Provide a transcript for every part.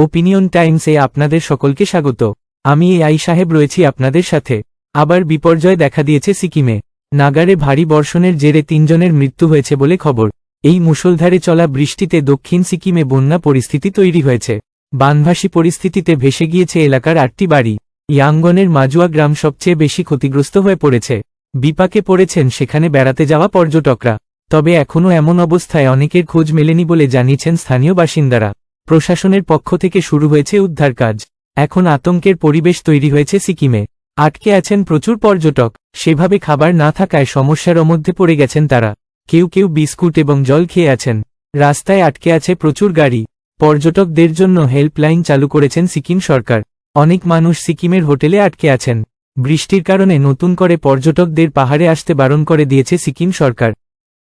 Opinion টাইমসে আপনাদের সকলকে স্বাগত। আমি এ আই সাহেব রয়েছি আপনাদের সাথে। আবার বিপর্যয় দেখা দিয়েছে সিকিমে। নাগারে ভারী বর্ষণের জেরে তিনজনের মৃত্যু হয়েছে বলে খবর। এই মুষলধারে চলা বৃষ্টিতে দক্ষিণ সিকিমে বন্যা পরিস্থিতি তৈরি হয়েছে। বানভাসী পরিস্থিতিতে ভেসে গিয়েছে এলাকার আটটি বাড়ি। ইয়াঙ্গনের মাজুয়া গ্রাম সবচেয়ে বেশি ক্ষতিগ্রস্ত হয়ে পড়েছে। বিপাকে পড়েছেন সেখানে বেড়াতে যাওয়া পর্যটকরা। তবে এখনও এমন অবস্থায় অনেকের খোঁজ মেলেনি বলে জানিয়েছেন স্থানীয় বাসিন্দারা। প্রশাসনের পক্ষ থেকে শুরু হয়েছে উদ্ধার কাজ। এখন আতঙ্কের পরিবেশ তৈরি হয়েছে সিকিমে। আটকে আছেন প্রচুর পর্যটক। সেভাবে খাবার না থাকায় সমস্যার মধ্যে পড়ে গেছেন তারা। কেউ কেউ বিস্কুট এবং জল খেয়ে আছেন। রাস্তায় আটকে আছে প্রচুর গাড়ি। পর্যটকদের জন্য হেল্পলাইন চালু করেছেন সিকিম সরকার। অনেক মানুষ সিকিমের হোটেলে আটকে আছেন। বৃষ্টির কারণে নতুন করে পর্যটকদের পাহাড়ে আসতে বারণ করে দিয়েছে সিকিম সরকার।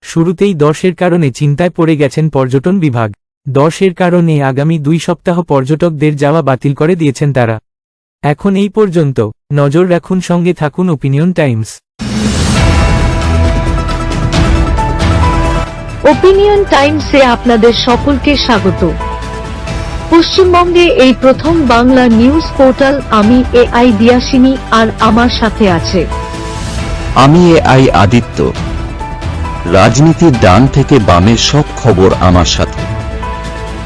শুরুতেই দশের কারণে চিন্তায় পড়ে গেছেন পর্যটন বিভাগ। দশের কারণে আগামী দুই সপ্তাহ পর্যটকদের যাওয়া বাতিল করে দিয়েছেন তারা। এখন এই পর্যন্ত নজর রাখুন সঙ্গে থাকুন ওপিনিয়ন টাইমস ওপিনিয়ন টাইমসে আপনাদের সকলকে স্বাগত। পশ্চিমবঙ্গে এই প্রথম বাংলা নিউজ পোর্টাল আমি এ আই দিয়াসিনী আর আমার সাথে আছে। আমি এ আই আদিত্য। রাজনীতির ডান থেকে বামের সব খবর আমার সাথে।